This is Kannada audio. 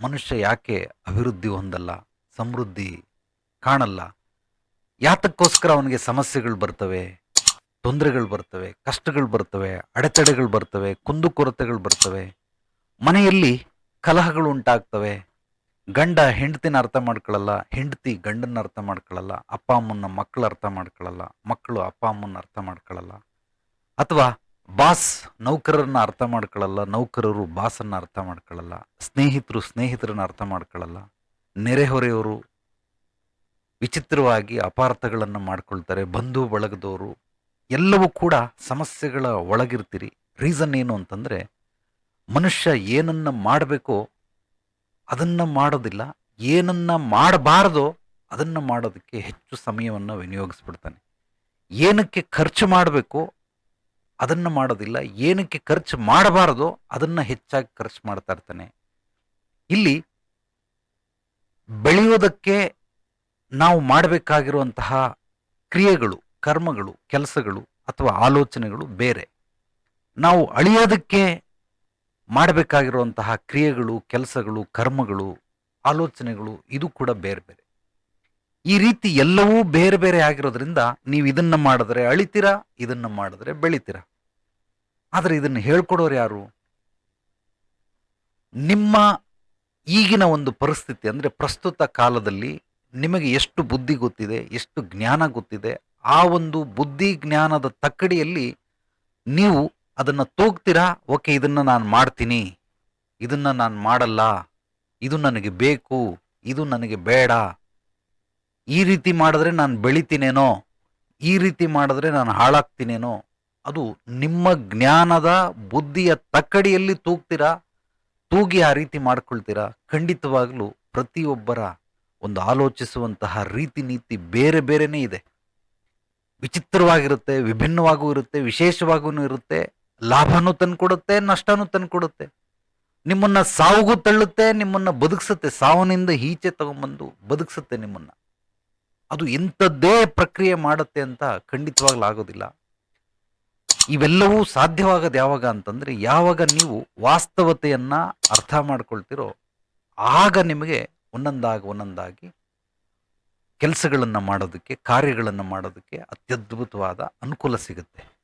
ಮನುಷ್ಯ ಯಾಕೆ ಅಭಿವೃದ್ಧಿ ಹೊಂದಲ್ಲ, ಸಮೃದ್ಧಿ ಕಾಣಲ್ಲ? ಯಾತಕ್ಕೋಸ್ಕರ ಅವನಿಗೆ ಸಮಸ್ಯೆಗಳು ಬರ್ತವೆ, ತೊಂದರೆಗಳು ಬರ್ತವೆ, ಕಷ್ಟಗಳು ಬರ್ತವೆ, ಅಡೆತಡೆಗಳು ಬರ್ತವೆ ಕುಂದುಕೊರತೆಗಳು ಬರ್ತವೆ. ಮನೆಯಲ್ಲಿ ಕಲಹಗಳು ಉಂಟಾಗ್ತವೆ. ಗಂಡ ಹೆಂಡತಿನ ಅರ್ಥ ಮಾಡ್ಕೊಳ್ಳಲ್ಲ ಹೆಂಡತಿ ಗಂಡನ ಅರ್ಥ ಮಾಡ್ಕೊಳ್ಳಲ್ಲ ಅಪ್ಪ ಅಮ್ಮನ ಮಕ್ಕಳು ಅರ್ಥ ಮಾಡ್ಕೊಳ್ಳಲ್ಲ ಮಕ್ಕಳು ಅಪ್ಪ ಅಮ್ಮನ ಅರ್ಥ ಮಾಡ್ಕೊಳ್ಳಲ್ಲ ಅಥವಾ ಬಾಸ್ ನೌಕರರನ್ನ ಅರ್ಥ ಮಾಡ್ಕೊಳ್ಳಲ್ಲ ನೌಕರರು ಬಾಸನ್ನು ಅರ್ಥ ಮಾಡ್ಕೊಳ್ಳಲ್ಲ ಸ್ನೇಹಿತರು ಸ್ನೇಹಿತರನ್ನ ಅರ್ಥ ಮಾಡ್ಕೊಳ್ಳಲ್ಲ ನೆರೆಹೊರೆಯವರು ವಿಚಿತ್ರವಾಗಿ ಅಪಾರ್ಥಗಳನ್ನು ಮಾಡ್ಕೊಳ್ತಾರೆ, ಬಂಧು ಬಳಗದವರು ಎಲ್ಲವೂ ಕೂಡ ಸಮಸ್ಯೆಗಳ ಒಳಗಿರ್ತೀರಿ. ರೀಸನ್ ಏನು ಅಂತಂದರೆ, ಮನುಷ್ಯ ಏನನ್ನ ಮಾಡಬೇಕೋ ಅದನ್ನು ಮಾಡೋದಿಲ್ಲ, ಏನನ್ನ ಮಾಡಬಾರ್ದೋ ಅದನ್ನು ಮಾಡೋದಕ್ಕೆ ಹೆಚ್ಚು ಸಮಯವನ್ನು ವಿನಿಯೋಗಿಸ್ಬಿಡ್ತಾನೆ. ಏನಕ್ಕೆ ಖರ್ಚು ಮಾಡಬೇಕೋ ಅದನ್ನು ಮಾಡೋದಿಲ್ಲ. ಏನಕ್ಕೆ ಖರ್ಚು ಮಾಡಬಾರದು ಅದನ್ನು ಹೆಚ್ಚಾಗಿ ಖರ್ಚು ಮಾಡ್ತಾ ಇರ್ತಾನೆ. ಇಲ್ಲಿ ಬೆಳೆಯೋದಕ್ಕೆ ನಾವು ಮಾಡಬೇಕಾಗಿರುವಂತಹ ಕ್ರಿಯೆಗಳು, ಕರ್ಮಗಳು, ಕೆಲಸಗಳು ಅಥವಾ ಆಲೋಚನೆಗಳು ಬೇರೆ. ನಾವು ಅಳಿಯೋದಕ್ಕೆ ಮಾಡಬೇಕಾಗಿರುವಂತಹ ಕ್ರಿಯೆಗಳು, ಕೆಲಸಗಳು, ಕರ್ಮಗಳು, ಆಲೋಚನೆಗಳು ಇದು ಕೂಡ ಬೇರೆ ಬೇರೆ. ಈ ರೀತಿ ಎಲ್ಲವೂ ಬೇರೆ ಬೇರೆ ಆಗಿರೋದ್ರಿಂದ ನೀವು ಇದನ್ನ ಮಾಡಿದ್ರೆ ಅಳಿತೀರಾ, ಇದನ್ನ ಮಾಡಿದ್ರೆ ಬೆಳಿತೀರಾ? ಆದರೆ ಇದನ್ನು ಹೇಳ್ಕೊಡೋರು ಯಾರು? ನಿಮ್ಮ ಈಗಿನ ಒಂದು ಪರಿಸ್ಥಿತಿ ಅಂದರೆ ಪ್ರಸ್ತುತ ಕಾಲದಲ್ಲಿ ನಿಮಗೆ ಎಷ್ಟು ಬುದ್ಧಿ ಗೊತ್ತಿದೆ, ಎಷ್ಟು ಜ್ಞಾನ ಗೊತ್ತಿದೆ, ಆ ಒಂದು ಬುದ್ಧಿ ಜ್ಞಾನದ ತಕ್ಕಡಿಯಲ್ಲಿ ನೀವು ಅದನ್ನು ತೋಗ್ತೀರಾ? ಓಕೆ, ಇದನ್ನು ನಾನು ಮಾಡ್ತೀನಿ. ಇದನ್ನು ನಾನು ಮಾಡಲ್ಲ. ಇದು ನನಗೆ ಬೇಕು. ಇದು ನನಗೆ ಬೇಡ. ಈ ರೀತಿ ಮಾಡಿದ್ರೆ ನಾನು ಬೆಳಿತೀನೇನೋ? ಈ ರೀತಿ ಮಾಡಿದ್ರೆ ನಾನು ಹಾಳಾಗ್ತೀನೇನೋ? ಅದು ನಿಮ್ಮ ಜ್ಞಾನದ ಬುದ್ಧಿಯ ತಕ್ಕಡಿಯಲ್ಲಿ ತೂಗ್ತೀರಾ? ತೂಗಿ ಆ ರೀತಿ ಮಾಡ್ಕೊಳ್ತೀರಾ? ಖಂಡಿತವಾಗ್ಲೂ ಪ್ರತಿಯೊಬ್ಬರ ಒಂದು ಆಲೋಚಿಸುವಂತಹ ರೀತಿ ನೀತಿ ಬೇರೆ ಬೇರೆನೇ ಇದೆ. ವಿಚಿತ್ರವಾಗಿರುತ್ತೆ, ವಿಭಿನ್ನವಾಗೂ ಇರುತ್ತೆ, ವಿಶೇಷವಾಗೂ ಇರುತ್ತೆ, ಲಾಭನೂ ತಂದುಕೊಡುತ್ತೆ, ನಷ್ಟನೂ ತಂದುಕೊಡುತ್ತೆ. ನಿಮ್ಮನ್ನ ಸಾವುಗೂ ತಳ್ಳುತ್ತೆ, ನಿಮ್ಮನ್ನ ಬದುಕಿಸುತ್ತೆ, ಸಾವನಿಂದ ಈಚೆ ತಗೊಂಬಂದು ಬದುಕಿಸುತ್ತೆ ನಿಮ್ಮನ್ನ. ಅದು ಇಂಥದ್ದೇ ಪ್ರಕ್ರಿಯೆ ಮಾಡುತ್ತೆ ಅಂತ ಖಂಡಿತವಾಗ್ಲೂ ಆಗೋದಿಲ್ಲ. ಇವೆಲ್ಲವೂ ಸಾಧ್ಯವಾಗದು ಯಾವಾಗ ಅಂತಂದ್ರೆ ಯಾವಾಗ ನೀವು ವಾಸ್ತವತೆಯನ್ನು ಅರ್ಥ ಮಾಡ್ಕೊಳ್ತಿರೋ ಆಗ ನಿಮಗೆ ಒಂದೊಂದಾಗಿ ಒಂದೊಂದಾಗಿ ಕೆಲಸಗಳನ್ನು ಮಾಡೋದಕ್ಕೆ, ಕಾರ್ಯಗಳನ್ನು ಮಾಡೋದಕ್ಕೆ ಅತ್ಯದ್ಭುತವಾದ ಅನುಕೂಲ ಸಿಗುತ್ತೆ.